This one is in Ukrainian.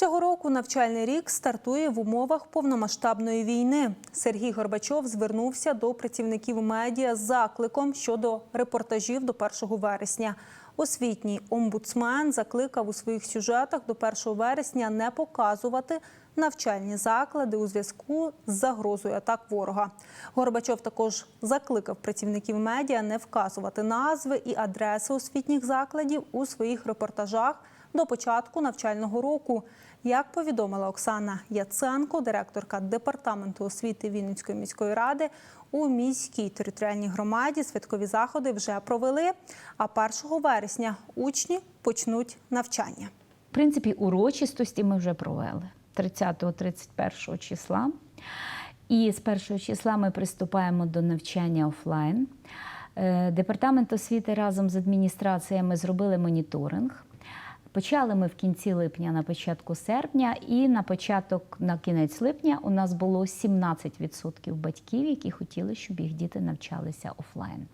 Цього року навчальний рік стартує в умовах повномасштабної війни. Сергій Горбачов звернувся до працівників медіа з закликом щодо репортажів до 1 вересня. Освітній омбудсмен закликав у своїх сюжетах до 1 вересня не показувати навчальні заклади у зв'язку з загрозою атак ворога. Горбачов також закликав працівників медіа не вказувати назви і адреси освітніх закладів у своїх репортажах до початку навчального року. Як повідомила Оксана Яценко, директорка департаменту освіти Вінницької міської ради, у міській територіальній громаді святкові заходи вже провели. А 1 вересня учні почнуть навчання. В принципі, урочистості ми вже провели 30-31 числа. І з 1 числа ми приступаємо до навчання офлайн. Е, Департамент освіти разом з адміністраціями зробили моніторинг. Почали ми в кінці липня, на початку серпня, і на початок, на кінець липня, у нас було 17% батьків, які хотіли, щоб їх діти навчалися офлайн.